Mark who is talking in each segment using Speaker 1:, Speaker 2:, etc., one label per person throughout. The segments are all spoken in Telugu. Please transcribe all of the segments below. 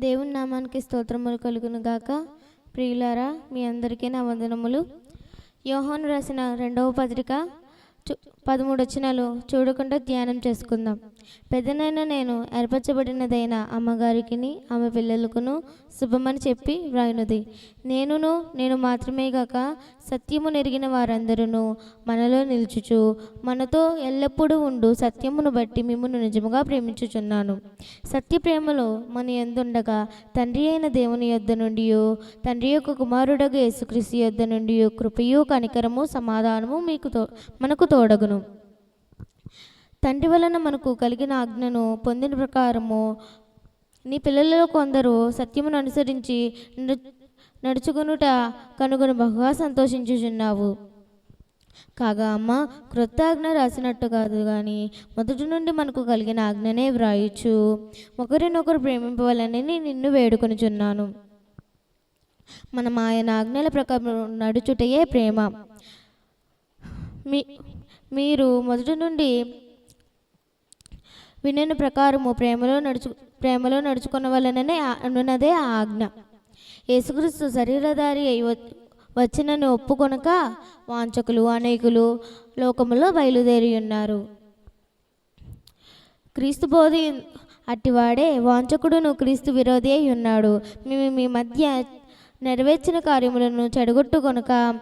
Speaker 1: దేవుని నామానికి స్తోత్రములు కలుగును గాక. ప్రియులారా మీ అందరికీ నా వందనములు. యోహాను రాసిన రెండవ పత్రిక పదమూడు వచనాలు చూడకుండా ధ్యానం చేసుకుందాం. పెద్దనైనా నేను ఏర్పరచబడినదైన అమ్మగారికిని ఆమె పిల్లలకును శుభమని చెప్పి వ్రాయినది. నేనును నేను మాత్రమే కాక సత్యము నెరిగిన వారందరూ మనలో నిలుచుచు మనతో ఎల్లప్పుడూ ఉండు సత్యమును బట్టి మిమ్మల్ని నిజముగా ప్రేమించుచున్నాను. సత్య ప్రేమలో మన ఎందుండగా తండ్రి అయిన దేవుని యొద్ద నుండి తండ్రి యొక్క కుమారుడగు యేసుక్రీస్తు యొద్ద నుండి కృపయు కనికరము సమాధానము మీకు తో మనకు తోడగును. తండ్రి వలన మనకు కలిగిన ఆజ్ఞను పొందిన ప్రకారము నీ పిల్లలలో కొందరు సత్యమును అనుసరించి నడు- కనుగొని బహుగా సంతోషించుచున్నావు. కాగా అమ్మ క్రొత్త ఆజ్ఞ రాసినట్టు కాదు కానీ మొదటి నుండి మనకు కలిగిన ఆజ్ఞనే వ్రాయచ్చు ఒకరినొకరు ప్రేమింపవాలని నిన్ను వేడుకొనుచున్నాను. మనం ఆయన ఆజ్ఞల ప్రకారం నడుచుటయే ప్రేమ. మీ మీరు మొదటి నుండి వినిన ప్రకారము ప్రేమలో నడుచు ప్రేమలో నడుచుకున్న వలననే అనున్నదే ఆ ఆజ్ఞ. యేసుక్రీస్తు శరీరధారి అయి వ- వచ్చినని ఒప్పుకొనక వాంచకులు అనేకులు లోకములో బయలుదేరి ఉన్నారు. క్రీస్తు బోధి అట్టివాడే వాంచకుడును క్రీస్తు విరోధి అయి ఉన్నాడు. మేము మీ మధ్య నెరవేర్చిన కార్యములను చెడగొట్టుకొనక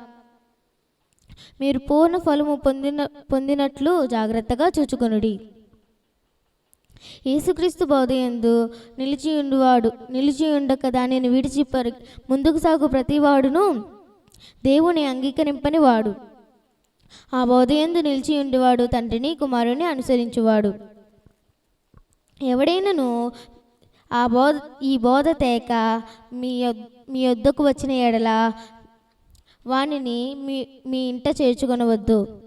Speaker 1: మీరు పూర్ణ ఫలము పొందిన పొందినట్లు జాగ్రత్తగా చూచుకొనుడి. యేసుక్రీస్తు బోధయందు నిలిచి నిలిచియుండక దానిని విడిచి పరి ముందుకు సాగు ప్రతివాడును దేవుని అంగీకరింపని వాడు ఆ బోధయందు నిలిచి తండ్రిని కుమారుని అనుసరించువాడు. ఎవడైనను ఆ బోధ ఈ బోధ తేక మీ యొద్- మీ వద్దకు వచ్చిన ఎడల వానిని మీ మీ ఇంట చేర్చుకొనవద్దు.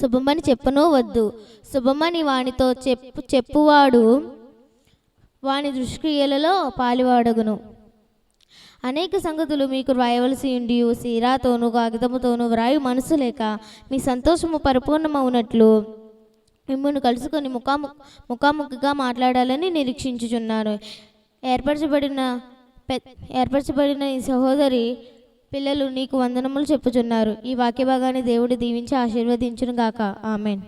Speaker 1: శుభమని చెప్పను వద్దు. శుభమని వానితో చెప్పు చెప్పువాడు వాని దుష్క్రియలలో పాలివాడగును. అనేక సంగతులు మీకు వ్రాయవలసి ఉండి సీరాతోనూ కాగితముతోనూ వ్రాయు మనసు లేక మీ సంతోషము పరిపూర్ణమవునట్లు మిమ్మల్ని కలుసుకొని ముఖాము ముఖాముఖిగా మాట్లాడాలని నిరీక్షించుచున్నాను. ఏర్పరచబడిన పె ఏర్పరచబడిన ఈ సహోదరి పిల్లలు నీకు వందనములు చెప్పుచున్నారు. ఈ వాక్య భాగాన్ని దేవుడు దీవించి ఆశీర్వదించును గాక ఆమెన్.